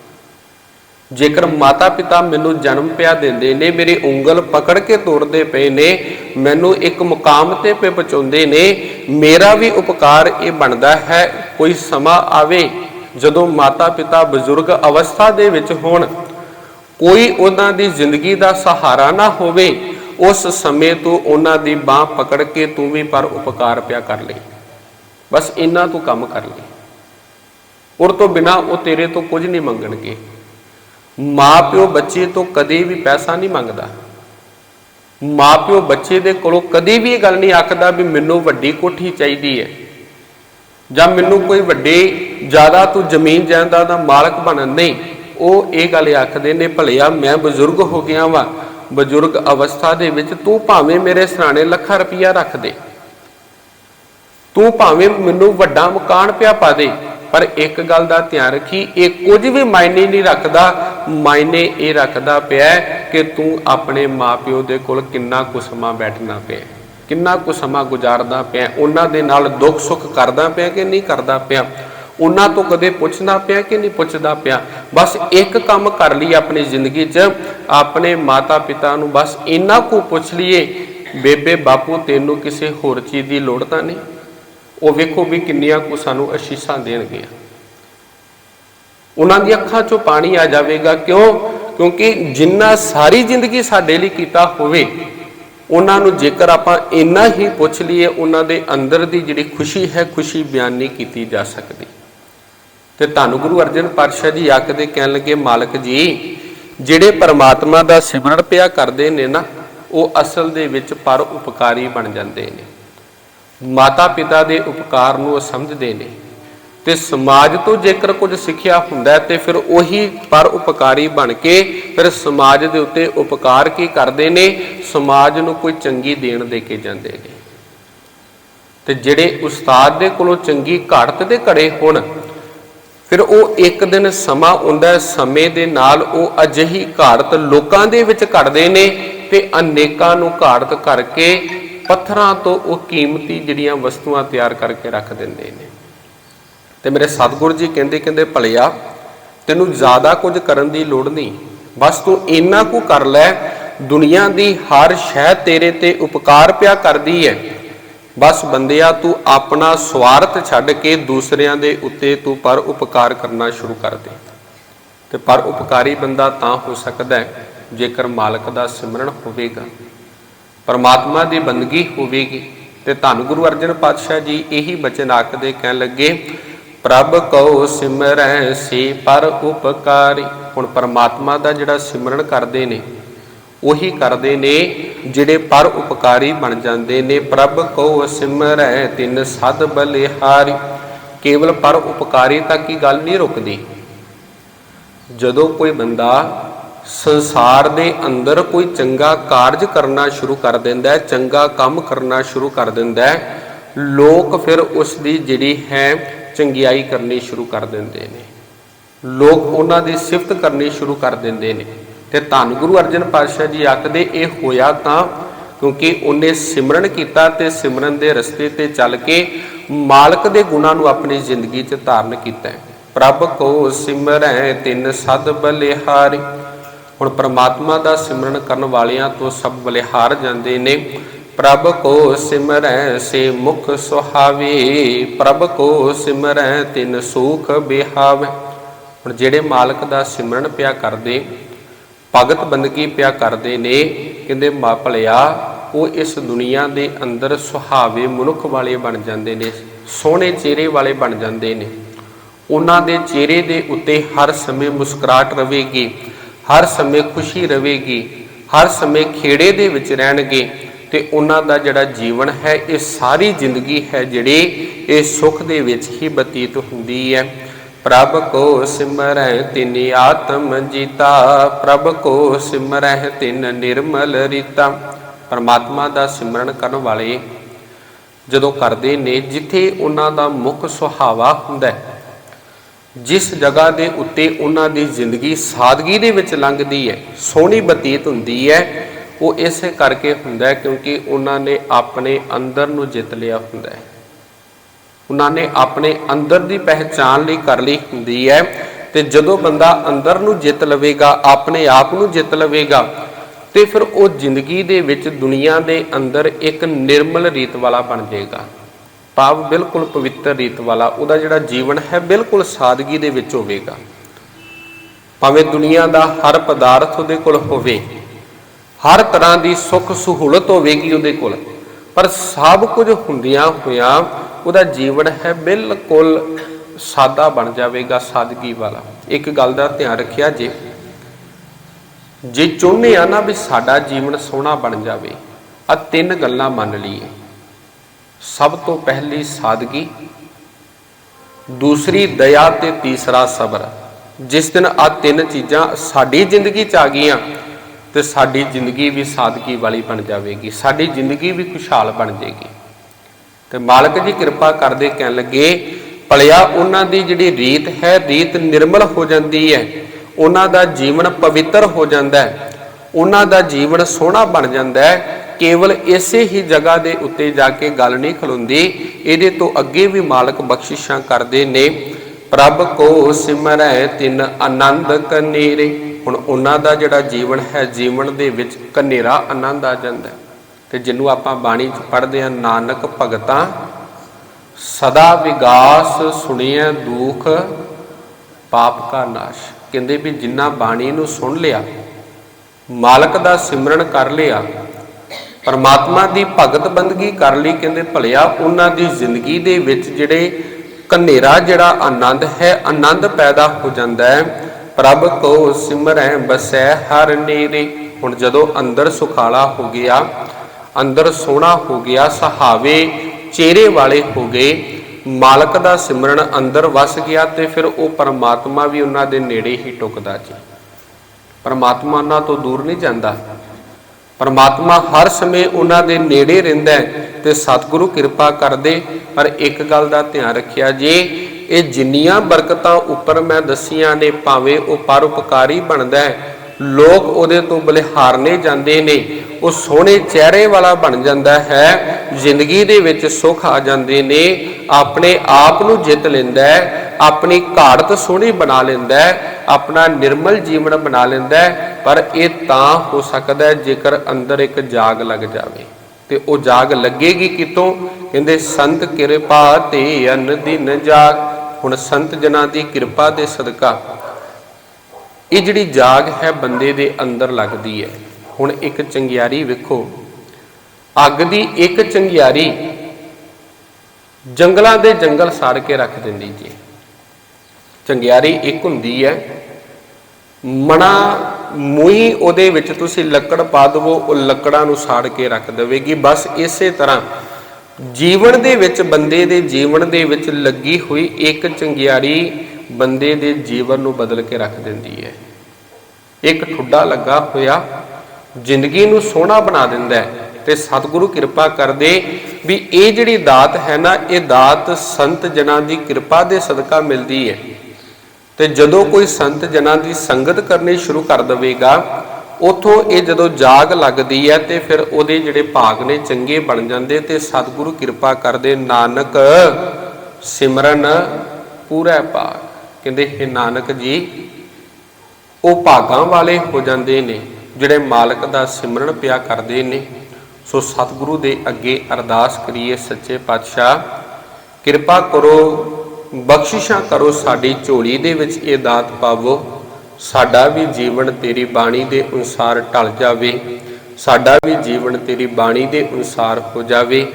ਜੇਕਰ ਮਾਤਾ ਪਿਤਾ ਮੈਨੂੰ ਜਨਮ ਪਿਆ ਦਿੰਦੇ ਨੇ, ਮੇਰੀ ਉਂਗਲ ਪਕੜ ਕੇ ਤੋਰਦੇ ਪਏ ਨੇ, ਮੈਨੂੰ ਇੱਕ ਮੁਕਾਮ ਤੇ ਪੇ ਪਹੁੰਚਾਉਂਦੇ ਨੇ, ਮੇਰਾ ਵੀ ਉਪਕਾਰ ਇਹ ਬਣਦਾ ਹੈ, ਕੋਈ ਸਮਾਂ ਆਵੇ ਜਦੋਂ ਮਾਤਾ ਪਿਤਾ ਬਜ਼ੁਰਗ ਅਵਸਥਾ ਦੇ ਵਿੱਚ ਹੋਣ। ਕੋਈ ਉਹਨਾਂ ਦੀ ਜ਼ਿੰਦਗੀ ਦਾ ਸਹਾਰਾ ਨਾ ਹੋਵੇ, ਉਸ ਸਮੇਂ ਤੋਂ ਉਹਨਾਂ ਦੀ ਬਾਹ ਪਕੜ ਕੇ ਤੂੰ ਵੀ ਪਰ ਉਪਕਾਰ ਪਿਆ ਕਰ ਲਈ ਬਸ ਇੰਨਾ ਤੂੰ ਕੰਮ ਕਰ ਲਈ ਔਰ ਤੋਂ ਬਿਨਾ ਉਹ ਤੇਰੇ ਤੋਂ ਕੁਝ ਨਹੀਂ ਮੰਗਣਗੇ। ਮਾਪਿਓ ਬੱਚੇ ਤੋਂ ਕਦੇ ਵੀ ਪੈਸਾ ਨਹੀਂ ਮੰਗਦਾ। ਮਾਪਿਓ ਬੱਚੇ ਦੇ ਕੋਲੋਂ ਕਦੇ ਵੀ ਇਹ ਗੱਲ ਨਹੀਂ ਆਖਦਾ ਵੀ ਮੈਨੂੰ ਵੱਡੀ ਕੋਠੀ ਚਾਹੀਦੀ ਹੈ ਜਾਂ ਮੈਨੂੰ ਕੋਈ ਵੱਡੇ, ਜ਼ਿਆਦਾ ਤੂੰ ਜ਼ਮੀਨ ਜਾਇਦਾਦ ਦਾ ਮਾਲਕ ਬਣਨ ਨਹੀਂ, ਉਹ ਇਹ ਗੱਲ ਆਖਦੇ ਨੇ, ਭਲਿਆ ਮੈਂ ਬਜ਼ੁਰਗ ਹੋ ਗਿਆ ਵਾਂ, ਬਜ਼ੁਰਗ ਅਵਸਥਾ ਦੇ ਵਿੱਚ ਤੂੰ ਭਾਵੇਂ ਮੇਰੇ ਸਰਾਣੇ ਲੱਖਾਂ ਰੁਪਈਆ ਰੱਖ ਦੇ। ਤੂੰ ਭਾਵੇਂ ਮੈਨੂੰ ਵੱਡਾ ਮਕਾਨ ਪਿਆ ਪਾ ਦੇ। ਪਰ ਇੱਕ ਗੱਲ ਦਾ ਧਿਆਨ ਰੱਖੀ, ਇਹ ਕੁਝ ਵੀ ਮਾਇਨੇ ਨਹੀਂ ਰੱਖਦਾ, ਮਾਇਨੇ ਇਹ ਰੱਖਦਾ ਪਿਆ ਕਿ ਤੂੰ ਆਪਣੇ ਮਾਪਿਓ ਦੇ ਕੋਲ ਕਿੰਨਾ ਕੁ ਸਮਾਂ ਬੈਠਣਾ ਪਿਆ ਕਿੰਨਾ ਕੁ ਸਮਾਂ ਗੁਜ਼ਾਰਦਾ ਪਿਆ ਉਹਨਾਂ ਦੇ ਨਾਲ ਦੁੱਖ ਸੁੱਖ ਕਰਦਾ ਪਿਆ ਕਿ ਨਹੀਂ ਕਰਦਾ ਪਿਆ, ਉਹਨਾਂ ਤੋਂ ਕਦੇ ਪੁੱਛਦਾ ਪਿਆ ਕਿ ਨਹੀਂ ਪੁੱਛਦਾ ਪਿਆ, ਬਸ ਇੱਕ ਕੰਮ ਕਰ ਲਈ ਆਪਣੀ ਜ਼ਿੰਦਗੀ 'ਚ, ਆਪਣੇ ਮਾਤਾ ਪਿਤਾ ਨੂੰ ਬਸ ਇੰਨਾ ਕੁ ਪੁੱਛ ਲਈਏ, ਬੇਬੇ ਬਾਪੂ ਤੈਨੂੰ ਕਿਸੇ ਹੋਰ ਚੀਜ਼ ਦੀ ਲੋੜ ਤਾਂ ਨਹੀਂ? ਉਹ ਵੇਖੋ ਵੀ ਕਿੰਨੀਆਂ ਕੁ ਸਾਨੂੰ ਅਸ਼ੀਸ਼ਾਂ ਦੇਣਗੇ ਉਹਨਾਂ ਦੀ ਅੱਖਾਂ 'ਚੋਂ ਪਾਣੀ ਆ ਜਾਵੇਗਾ। ਕਿਉਂ? ਕਿਉਂਕਿ ਜਿੰਨਾ ਸਾਰੀ ਜ਼ਿੰਦਗੀ ਸਾਡੇ ਲਈ ਕੀਤਾ ਹੋਵੇ, ਉਹਨਾਂ ਨੂੰ ਜੇਕਰ ਆਪਾਂ ਇੰਨਾ ਹੀ ਪੁੱਛ ਲਈਏ, ਉਹਨਾਂ ਦੇ ਅੰਦਰ ਦੀ ਜਿਹੜੀ ਖੁਸ਼ੀ ਹੈ, ਖੁਸ਼ੀ ਬਿਆਨ ਨਹੀਂ ਕੀਤੀ ਜਾ ਸਕਦੀ। ਤੇ ਧੰਨ ਗੁਰੂ ਅਰਜਨ ਪਾਤਸ਼ਾਹ ਜੀ ਆਖਦੇ ਕਹਿਣ ਲੱਗੇ, ਮਾਲਕ ਜੀ, ਜਿਹੜੇ ਪਰਮਾਤਮਾ ਦਾ ਸਿਮਰਨ ਪਿਆ ਕਰਦੇ ਨੇ ਨਾ, ਉਹ ਅਸਲ ਦੇ ਵਿੱਚ ਪਰ ਉਪਕਾਰੀ ਬਣ ਜਾਂਦੇ ਨੇ। ਮਾਤਾ ਪਿਤਾ ਦੇ ਉਪਕਾਰ ਨੂੰ ਉਹ ਸਮਝਦੇ ਨੇ। ਤੇ ਸਮਾਜ ਤੋਂ ਜੇਕਰ ਕੁਝ ਸਿੱਖਿਆ ਹੁੰਦਾ ਤੇ ਫਿਰ ਉਹੀ ਪਰ ਉਪਕਾਰੀ ਬਣ ਕੇ ਫਿਰ ਸਮਾਜ ਦੇ ਉੱਤੇ ਉਪਕਾਰ ਕੀ ਕਰਦੇ ਨੇ? ਸਮਾਜ ਨੂੰ ਕੋਈ ਚੰਗੀ ਦੇਣ ਦੇ ਕੇ ਜਾਂਦੇ ਨੇ। ਤੇ ਜਿਹੜੇ ਉਸਤਾਦ ਦੇ ਕੋਲੋਂ ਚੰਗੀ ਘਾੜਤ ਦੇ ਘੜੇ ਹੋਣ, ਫਿਰ ਉਹ ਇੱਕ ਦਿਨ ਸਮਾਂ ਹੁੰਦਾ ਸਮੇਂ ਦੇ ਨਾਲ ਉਹ ਅਜਿਹੀ ਘਾੜਤ ਲੋਕਾਂ ਦੇ ਵਿੱਚ ਘੜਦੇ ਨੇ ਤੇ ਅਨੇਕਾਂ ਨੂੰ ਘਾੜਤ ਕਰਕੇ ਪੱਥਰਾਂ ਤੋਂ ਉਹ ਕੀਮਤੀ ਜਿਹੜੀਆਂ ਵਸਤੂਆਂ ਤਿਆਰ ਕਰਕੇ ਰੱਖ ਦਿੰਦੇ ਨੇ। ਤੇ ਮੇਰੇ ਸਤਿਗੁਰੂ ਜੀ ਕਹਿੰਦੇ ਕਹਿੰਦੇ, ਭਲਿਆ, ਤੈਨੂੰ ਜ਼ਿਆਦਾ ਕੁਝ ਕਰਨ ਦੀ ਲੋੜ ਨਹੀਂ। ਬਸ ਤੂੰ ਇੰਨਾ ਕੁ ਕਰ ਲੈ, ਦੁਨੀਆ ਦੀ ਹਰ ਸ਼ੈ ਤੇਰੇ ਤੇ ਉਪਕਾਰ ਪਿਆ ਕਰਦੀ ਹੈ। ਬਸ ਬੰਦਿਆ, ਤੂੰ ਆਪਣਾ ਸਵਾਰਥ ਛੱਡ ਕੇ ਦੂਸਰਿਆਂ ਦੇ ਉੱਤੇ ਤੂੰ ਪਰ ਉਪਕਾਰ ਕਰਨਾ ਸ਼ੁਰੂ ਕਰ ਦੇ। ਤੇ ਪਰ ਉਪਕਾਰੀ ਬੰਦਾ ਤਾਂ ਹੋ ਸਕਦਾ ਹੈ ਜੇਕਰ ਮਾਲਕ ਦਾ ਸਿਮਰਨ ਹੋਵੇਗਾ। ਪਰਮਾਤਮਾ ਦੀ ਬੰਦਗੀ ਹੋਵੇਗੀ ਤੇ ਧੰਨ ਗੁਰੂ ਅਰਜਨ ਪਾਤਸ਼ਾਹ ਜੀ ਇਹੀ ਬਚਨ ਆਖਦੇ ਕਹਿਣ ਲੱਗੇ, ਪ੍ਰਭ ਕਉ ਸਿਮਰੈ ਸੀ ਪਰ ਉਪਕਾਰੀ। ਹੁਣ ਪਰਮਾਤਮਾ ਦਾ ਜਿਹੜਾ ਸਿਮਰਨ ਕਰਦੇ ਨੇ, ਉਹੀ ਕਰਦੇ ਨੇ ਜਿਹੜੇ ਪਰ ਉਪਕਾਰੀ ਬਣ ਜਾਂਦੇ ਨੇ। ਪ੍ਰਭ ਕਉ ਸਿਮਰੈ, ਤਿੰਨ ਸਦ ਬਲਿਹਾਰੀ। ਕੇਵਲ ਪਰ ਉਪਕਾਰੀ ਤੱਕ ਹੀ ਗੱਲ ਨਹੀਂ ਰੁਕਦੀ? ਜਦੋਂ ਕੋਈ ਬੰਦਾ ਸੰਸਾਰ ਦੇ ਅੰਦਰ ਕੋਈ ਚੰਗਾ ਕਾਰਜ ਕਰਨਾ ਸ਼ੁਰੂ ਕਰ ਦਿੰਦਾ ਹੈ, ਚੰਗਾ ਕੰਮ ਕਰਨਾ ਸ਼ੁਰੂ ਕਰ ਦਿੰਦਾ ਹੈ, ਲੋਕ ਫਿਰ ਉਸ ਦੀ ਜਿਹੜੀ ਹੈ ਚੰਗਿਆਈ ਕਰਨੀ ਸ਼ੁਰੂ ਕਰ ਦਿੰਦੇ ਨੇ। ਲੋਕ ਉਹਨਾਂ ਦੀ ਸਿਫਤ ਕਰਨੀ ਸ਼ੁਰੂ ਕਰ ਦਿੰਦੇ ਨੇ। ਤੇ ਧੰਨ ਗੁਰੂ ਅਰਜਨ ਪਾਤਸ਼ਾਹ ਜੀ ਆਖਦੇ ਇਹ ਹੋਇਆ ਤਾਂ ਕਿਉਂਕਿ ਉਹਨੇ ਸਿਮਰਨ ਕੀਤਾ ਤੇ ਸਿਮਰਨ ਦੇ ਰਸਤੇ ਤੇ ਚੱਲ ਕੇ ਮਾਲਕ ਦੇ ਗੁਣਾਂ ਨੂੰ ਆਪਣੀ ਜ਼ਿੰਦਗੀ 'ਚ ਧਾਰਨ ਕੀਤਾ ਪ੍ਰਭ ਕੋ ਸਿਮਰੈ ਤਿੰਨ ਸਦ ਬਲਿਹਾਰੀ ਹੁਣ ਪ੍ਰਮਾਤਮਾ ਦਾ ਸਿਮਰਨ ਕਰਨ ਵਾਲਿਆਂ ਤੋਂ ਸਭ ਬਲਿਹਾਰ ਜਾਂਦੇ ਨੇ। ਪ੍ਰਭ ਕੋ ਸਿਮਰੈ ਸੇ ਮੁਖ ਸੁਹਾਵੇ, ਪ੍ਰਭ ਕੋ ਸਿਮਰੈ ਤਿਨ ਸੁਖ ਬਿਹਾਵੇ। ਹੁਣ ਜਿਹੜੇ ਮਾਲਕ ਦਾ ਸਿਮਰਨ ਪਿਆ ਕਰਦੇ, ਭਗਤ ਬੰਦਗੀ ਪਿਆ ਕਰਦੇ ਨੇ, ਕਹਿੰਦੇ ਮਾ ਭਲਿਆ ਉਹ ਇਸ ਦੁਨੀਆ ਦੇ ਅੰਦਰ ਸੁਹਾਵੇ ਮਨੁੱਖ ਵਾਲੇ ਬਣ ਜਾਂਦੇ ਨੇ, ਸੋਹਣੇ ਚਿਹਰੇ ਵਾਲੇ ਬਣ ਜਾਂਦੇ ਨੇ। ਉਹਨਾਂ ਦੇ ਚਿਹਰੇ ਦੇ ਉੱਤੇ ਹਰ ਸਮੇਂ ਮੁਸਕਰਾਹਟ ਰਹੇਗੀ। ਹਰ ਸਮੇਂ ਖੁਸ਼ੀ ਰਹੇਗੀ, ਹਰ ਸਮੇਂ ਖੇੜੇ ਦੇ ਵਿੱਚ ਰਹਿਣਗੇ ਤੇ ਉਹਨਾਂ ਦਾ ਜਿਹੜਾ ਜੀਵਨ ਹੈ, ਇਹ ਸਾਰੀ ਜ਼ਿੰਦਗੀ ਹੈ ਜਿਹੜੀ ਇਹ ਸੁੱਖ ਦੇ ਵਿੱਚ ਹੀ ਬਤੀਤ ਹੁੰਦੀ ਹੈ। ਪ੍ਰਭ ਕੋ ਸਿਮਰੈ ਤਿਨ ਆਤਮ ਜੀਤਾ, ਪ੍ਰਭ ਕੋ ਸਿਮਰੈ ਤਿਨ ਨਿਰਮਲ ਰੀਤਾ। ਪਰਮਾਤਮਾ ਦਾ ਸਿਮਰਨ ਕਰਨ ਵਾਲੇ ਜਦੋਂ ਕਰਦੇ ਨੇ, ਜਿੱਥੇ ਉਹਨਾਂ ਦਾ ਮੁੱਖ ਸੁਹਾਵਾ ਹੁੰਦਾ ਹੈ ਜਿਸ ਜਗ੍ਹਾ ਦੇ ਉੱਤੇ ਉਹਨਾਂ ਦੀ ਜ਼ਿੰਦਗੀ ਸਾਦਗੀ ਦੇ ਵਿੱਚ ਲੰਘਦੀ ਹੈ, ਸੋਹਣੀ ਬਤੀਤ ਹੁੰਦੀ ਹੈ, ਉਹ ਇਸੇ ਕਰਕੇ ਹੁੰਦਾ ਹੈ ਕਿਉਂਕਿ ਉਹਨਾਂ ਨੇ ਆਪਣੇ ਅੰਦਰ ਨੂੰ ਜਿੱਤ ਲਿਆ ਹੁੰਦਾ ਹੈ। ਉਹਨਾਂ ਨੇ ਆਪਣੇ ਅੰਦਰ ਦੀ ਪਹਿਚਾਨ ਲਈ ਕਰ ਲਈ ਹੁੰਦੀ ਹੈ ਤੇ ਜਦੋਂ ਬੰਦਾ ਅੰਦਰ ਨੂੰ ਜਿੱਤ ਲਵੇਗਾ, ਆਪਣੇ ਆਪ ਨੂੰ ਜਿੱਤ ਲਵੇਗਾ, ਤੇ ਫਿਰ ਉਹ ਜ਼ਿੰਦਗੀ ਦੇ ਵਿੱਚ ਦੁਨੀਆ ਦੇ ਅੰਦਰ ਇੱਕ ਨਿਰਮਲ ਰੀਤ ਵਾਲਾ ਬਣ ਜਾਏਗਾ। ਭਾਵ ਬਿਲਕੁਲ ਪਵਿੱਤਰ ਰੀਤ ਵਾਲਾ, ਉਹਦਾ ਜਿਹੜਾ ਜੀਵਨ ਹੈ ਬਿਲਕੁਲ ਸਾਦਗੀ ਦੇ ਵਿੱਚ ਹੋਵੇਗਾ। ਭਾਵੇਂ ਦੁਨੀਆ ਦਾ ਹਰ ਪਦਾਰਥ ਉਹਦੇ ਕੋਲ ਹੋਵੇ, ਹਰ ਤਰ੍ਹਾਂ ਦੀ ਸੁੱਖ ਸਹੂਲਤ ਹੋਵੇਗੀ ਉਹਦੇ ਕੋਲ, ਪਰ ਸਭ ਕੁਝ ਹੁੰਦਿਆਂ ਹੋਇਆਂ ਉਹਦਾ ਜੀਵਨ ਹੈ ਬਿਲਕੁਲ ਸਾਦਾ ਬਣ ਜਾਵੇਗਾ, ਸਾਦਗੀ ਵਾਲਾ। ਇੱਕ ਗੱਲ ਦਾ ਧਿਆਨ ਰੱਖਿਆ ਜੇ ਜੇ ਚਾਹੁੰਦੇ ਆ ਨਾ ਵੀ ਸਾਡਾ ਜੀਵਨ ਸੋਹਣਾ ਬਣ ਜਾਵੇ ਆ ਤਿੰਨ ਗੱਲਾਂ ਮੰਨ ਲਈਏ। ਸਭ ਤੋਂ ਪਹਿਲੀ ਸਾਦਗੀ, ਦੂਸਰੀ ਦਇਆ ਤੇ ਤੀਸਰਾ ਸਬਰ। ਜਿਸ ਦਿਨ ਆ ਤਿੰਨ ਚੀਜ਼ਾਂ ਸਾਡੀ ਜ਼ਿੰਦਗੀ 'ਚ ਆ ਗਈਆਂ, ਤੇ ਸਾਡੀ ਜ਼ਿੰਦਗੀ ਵੀ ਸਾਦਗੀ ਵਾਲੀ ਬਣ ਜਾਵੇਗੀ, ਸਾਡੀ ਜ਼ਿੰਦਗੀ ਵੀ ਖੁਸ਼ਹਾਲ ਬਣ ਜਾਏਗੀ। ਤੇ ਮਾਲਕ ਜੀ ਕਿਰਪਾ ਕਰਦੇ ਕਹਿਣ ਲੱਗੇ, ਭਲਿਆ ਉਹਨਾਂ ਦੀ ਜਿਹੜੀ ਰੀਤ ਹੈ, ਰੀਤ ਨਿਰਮਲ ਹੋ ਜਾਂਦੀ ਹੈ, ਉਹਨਾਂ ਦਾ ਜੀਵਨ ਪਵਿੱਤਰ ਹੋ ਜਾਂਦਾ ਹੈ, ਉਹਨਾਂ ਦਾ ਜੀਵਨ ਸੋਹਣਾ ਬਣ ਜਾਂਦਾ ਹੈ ਕੇਵਲ ਇਸੇ ਹੀ ਜਗ੍ਹਾ ਦੇ ਉੱਤੇ ਜਾ ਕੇ ਗੱਲ ਨਹੀਂ ਖਲੋਂਦੀ, ਇਹਦੇ ਤੋਂ ਅੱਗੇ ਵੀ ਮਾਲਕ ਬਖਸ਼ਿਸ਼ਾਂ ਕਰਦੇ ਨੇ। ਪ੍ਰਭ ਕੋ ਸਿਮਰੈ ਤਿਨ ਆਨੰਦ ਕਨੇਰੇ। ਹੁਣ ਉਹਨਾਂ ਦਾ ਜਿਹੜਾ ਜੀਵਨ ਹੈ, ਜੀਵਨ ਦੇ ਵਿੱਚ ਕਨੇਰਾ ਆਨੰਦ ਆ ਜਾਂਦਾ ਤੇ ਜਿਹਨੂੰ ਆਪਾਂ ਬਾਣੀ ਚ ਪੜ੍ਹਦੇ ਹਾਂ, ਨਾਨਕ ਭਗਤਾਂ, ਸਦਾ ਵਿਗਾਸ ਸੁਣਿਆ ਦੁਖ, ਪਾਪ ਕਾ ਨਾਸ਼। ਕਹਿੰਦੇ ਵੀ ਜਿੰਨਾ ਬਾਣੀ ਨੂੰ ਸੁਣ ਲਿਆ, ਮਾਲਕ ਦਾ ਸਿਮਰਨ ਕਰ ਲਿਆ ਪਰਮਾਤਮਾ ਦੀ ਭਗਤ ਬੰਦਗੀ ਕਰ ਲਈ ਕਹਿੰਦੇ ਭਲਿਆ, ਉਹਨਾਂ ਦੀ ਜ਼ਿੰਦਗੀ ਦੇ ਵਿੱਚ ਜਿਹੜੇ ਕਨੇਰਾ ਜਿਹੜਾ ਆਨੰਦ ਹੈ, ਆਨੰਦ ਪੈਦਾ ਹੋ ਜਾਂਦਾ ਹੈ। ਪ੍ਰਭ ਕੋ ਸਿਮਰੈ ਬਸੈ ਹਰ ਨੇਰੇ। ਹੁਣ ਜਦੋਂ ਅੰਦਰ ਸੁਖਾਲਾ ਹੋ ਗਿਆ, ਅੰਦਰ ਸੋਹਣਾ ਹੋ ਗਿਆ, ਸਹਾਵੇ ਚਿਹਰੇ ਵਾਲੇ ਹੋ ਗਏ, ਮਾਲਕ ਦਾ ਸਿਮਰਨ ਅੰਦਰ ਵਸ ਗਿਆ ਤੇ ਫਿਰ ਉਹ ਪਰਮਾਤਮਾ ਵੀ ਉਹਨਾਂ ਦੇ ਨੇੜੇ ਹੀ ਟੁਕਦਾ ਜੀ। ਪਰਮਾਤਮਾ ਉਹਨਾਂ ਤੋਂ ਦੂਰ ਨਹੀਂ ਜਾਂਦਾ। ਪਰਮਾਤਮਾ ਹਰ ਸਮੇਂ ਉਹਨਾਂ ਦੇ ਨੇੜੇ ਰਹਿੰਦਾ ਹੈ ਤੇ ਸਤਿਗੁਰੂ ਕਿਰਪਾ ਕਰਦੇ ਪਰ ਇੱਕ ਗੱਲ ਦਾ ਧਿਆਨ ਰੱਖਿਆ ਜੇ, ਇਹ ਜਿੰਨੀਆਂ ਬਰਕਤਾਂ ਉੱਪਰ ਮੈਂ ਦਸੀਆਂ ਨੇ ਭਾਵੇਂ ਉਹ ਪਰਉਪਕਾਰੀ ਬਣਦਾ ਹੈ, ਲੋਕ ਉਹਦੇ ਤੋਂ ਬਲਿਹਾਰਨੇ ਜਾਂਦੇ ਨੇ, ਉਹ ਸੋਹਣੇ ਚਿਹਰੇ ਵਾਲਾ ਬਣ ਜਾਂਦਾ ਹੈ, ਜ਼ਿੰਦਗੀ ਦੇ ਵਿੱਚ ਸੁੱਖ ਆ ਜਾਂਦੇ ਨੇ, ਆਪਣੇ ਆਪ ਨੂੰ ਜਿੱਤ ਲੈਂਦਾ ਹੈ ਆਪਣੀ ਘਾੜਤ ਸੋਹਣੀ ਬਣਾ ਲੈਂਦਾ ਹੈ, ਆਪਣਾ ਨਿਰਮਲ ਜੀਵਨ ਬਣਾ ਲੈਂਦਾ ਹੈ, ਪਰ ਇਹ ਤਾਂ ਹੋ ਸਕਦਾ ਹੈ ਜੇਕਰ ਅੰਦਰ ਇੱਕ ਜਾਗ ਲੱਗ ਜਾਵੇ। ਤੇ ਉਹ ਜਾਗ ਲੱਗੇਗੀ ਕਿਤੋਂ ਕਹਿੰਦੇ, ਸੰਤ ਕਿਰਪਾ ਤੇ ਅਨ ਦਿਨ ਜਾਗ। ਹੁਣ ਸੰਤ ਜਨਾਂ ਦੀ ਕਿਰਪਾ ਦੇ ਸਦਕਾ। ਇਹ ਜਿਹੜੀ ਜਾਗ ਹੈ ਬੰਦੇ ਦੇ ਅੰਦਰ ਲੱਗਦੀ ਹੈ। ਹੁਣ ਇੱਕ ਚੰਗਿਆਰੀ ਵੇਖੋ। ਅੱਗ ਦੀ ਇੱਕ ਚੰਗਿਆਰੀ ਜੰਗਲਾਂ ਦੇ ਜੰਗਲ ਸਾੜ ਕੇ ਰੱਖ ਦਿੰਦੀ ਜੀ। ਚੰਗਿਆਰੀ ਇੱਕ ਹੁੰਦੀ ਹੈ। ਮਣਾ ਮੂਈ ਉਹਦੇ ਵਿੱਚ ਤੁਸੀਂ ਲੱਕੜ ਪਾ ਦਵੋ, ਉਹ ਲੱਕੜਾਂ ਨੂੰ ਸਾੜ ਕੇ ਰੱਖ ਦੇਵੇਗੀ। ਬਸ ਇਸੇ ਤਰ੍ਹਾਂ ਜੀਵਨ ਦੇ ਵਿੱਚ, ਬੰਦੇ ਦੇ ਜੀਵਨ ਦੇ ਵਿੱਚ ਲੱਗੀ ਹੋਈ ਇੱਕ ਚੰਗਿਆਰੀ ਬੰਦੇ ਦੇ ਜੀਵਨ ਨੂੰ ਬਦਲ ਕੇ ਰੱਖ ਦਿੰਦੀ ਹੈ। ਇੱਕ ਠੁੱਡਾ ਲੱਗਾ ਹੋਇਆ ਜ਼ਿੰਦਗੀ ਨੂੰ ਸੋਹਣਾ ਬਣਾ ਦਿੰਦਾ ਹੈ ਤੇ ਸਤਿਗੁਰੂ ਕਿਰਪਾ ਕਰਦੇ ਵੀ ਇਹ ਜਿਹੜੀ ਦਾਤ ਹੈ ਨਾ, ਇਹ ਦਾਤ ਸੰਤ ਜਨਾਂ ਦੀ ਕਿਰਪਾ ਦੇ ਸਦਕਾ ਮਿਲਦੀ ਹੈ। ਤੇ ਜਦੋਂ ਕੋਈ ਸੰਤ ਜਨਾਂ ਦੀ ਸੰਗਤ ਕਰਨੀ ਸ਼ੁਰੂ ਕਰ ਦੇਵੇਗਾ, ਉਥੋਂ ਇਹ ਜਦੋਂ ਜਾਗ ਲੱਗਦੀ ਹੈ ਤੇ ਫਿਰ ਉਹਦੇ ਜਿਹੜੇ ਭਾਗ ਨੇ ਚੰਗੇ ਬਣ ਜਾਂਦੇ ਤੇ ਸਤਿਗੁਰੂ ਕਿਰਪਾ ਕਰਦੇ, ਨਾਨਕ ਸਿਮਰਨ ਪੂਰਾ ਭਾਗ। ਕਹਿੰਦੇ, ਹੈ ਨਾਨਕ ਜੀ, ਉਹ ਭਾਗਾਂ ਵਾਲੇ ਹੋ ਜਾਂਦੇ ਨੇ, ਜਿਹੜੇ ਮਾਲਕ ਦਾ ਸਿਮਰਨ ਪਿਆ ਕਰਦੇ ਨੇ। ਸੋ ਸਤਿਗੁਰੂ ਦੇ ਅੱਗੇ ਅਰਦਾਸ ਕਰੀਏ, ਸੱਚੇ ਪਾਤਸ਼ਾਹ, ਕਿਰਪਾ ਕਰੋ ਬਖਸ਼ਿਸ਼ਾਂ ਕਰੋ ਸਾਡੀ ਝੋਲੀ ਦੇ ਵਿੱਚ ਇਹ ਦਾਤ ਪਾਵੋ। ਸਾਡਾ ਵੀ ਜੀਵਨ ਤੇਰੀ ਬਾਣੀ ਦੇ ਅਨੁਸਾਰ ਢਲ ਜਾਵੇ। ਸਾਡਾ ਵੀ ਜੀਵਨ ਤੇਰੀ ਬਾਣੀ ਦੇ ਅਨੁਸਾਰ ਹੋ ਜਾਵੇ।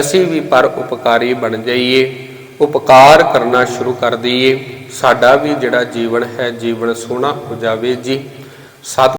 ਅਸੀਂ ਵੀ ਪਰ ਉਪਕਾਰੀ ਬਣ ਜਾਈਏ। ਉਪਕਾਰ ਕਰਨਾ ਸ਼ੁਰੂ ਕਰ ਦਈਏ। ਸਾਡਾ ਵੀ ਜਿਹੜਾ ਜੀਵਨ ਹੈ, ਜੀਵਨ ਸੋਹਣਾ ਹੋ ਜਾਵੇ ਜੀ। ਸਤ